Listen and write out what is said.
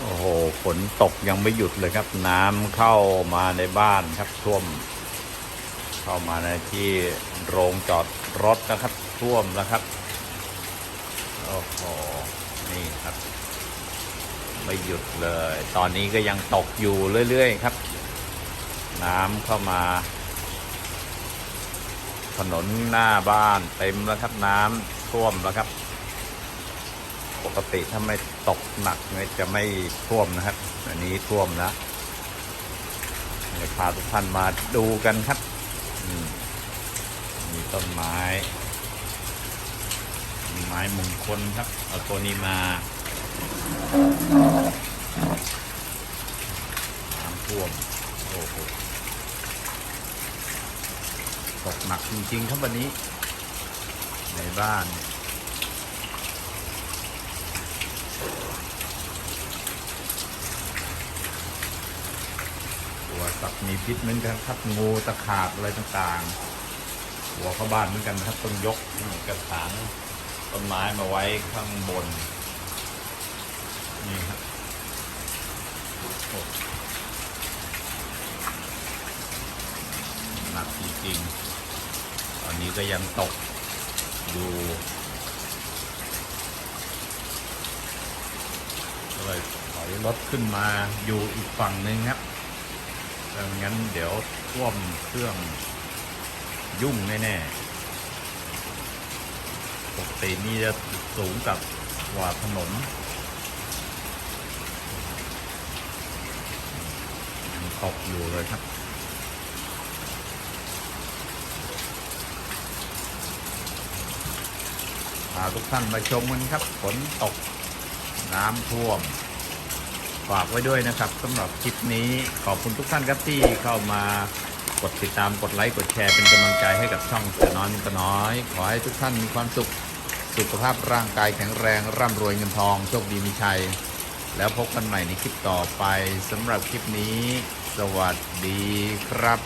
โอ้โหฝนตกยังไม่หยุดเลยครับ น้ำเข้ามาในบ้านครับท่วม เข้ามาในที่โรงจอดรถนะครับท่วมแล้วครับโอ้โหนี่ครับ ไม่หยุดเลย ตอนนี้ก็ยังตกอยู่เรื่อยๆครับ น้ำเข้ามา ถนนหน้าบ้านเต็มแล้วครับน้ำท่วมแล้วครับ ปกติถ้าไม่ตกหนักเนี่ยจะไม่ท่วมนะครับ อันนี้ท่วมแล้วเดี๋ยวพาทุกท่านมาดูกันครับมมีต้นไม้มีไม้มงคลครับเอาตัวนี้มาน้ำท่วมโอ้โหตกหนักจริงๆครับวันนี้ ในบ้าน ตัวสัตว์มีพิษเหมือนกันครับงูตะขาบอะไรต่างๆ หัวเข้าบ้านเหมือนกันนะครับต้องยกกระถางต้นไม้มาไว้ข้างบน นี่ครับหนักจริงๆตอนนี้ก็ยังตกอยู่เลยถอยรถขึ้นมาอยู่อีกฝั่งหนึ่งครับ งั้นเดี๋ยวท่วมเครื่องยุ่งแน่ๆปกตินี่จะสูงกับกว่าถนนตกอยู่เลยครับพาทุกท่านมาชมกันครับฝนตกน้ำท่วม ฝากไว้ด้วยนะครับสำหรับคลิปนี้ขอบคุณทุกท่านครับที่เข้ามากดติดตามกดไลค์กดแชร์เป็นกำลังใจให้กับช่องเสือน้อยมิตรน้อย ขอให้ทุกท่านมีความสุขสุขภาพร่างกายแข็งแรงร่ำรวยเงินทองโชคดีมีชัย แล้วพบกันใหม่ในคลิปต่อไปสำหรับคลิปนี้ สวัสดีครับ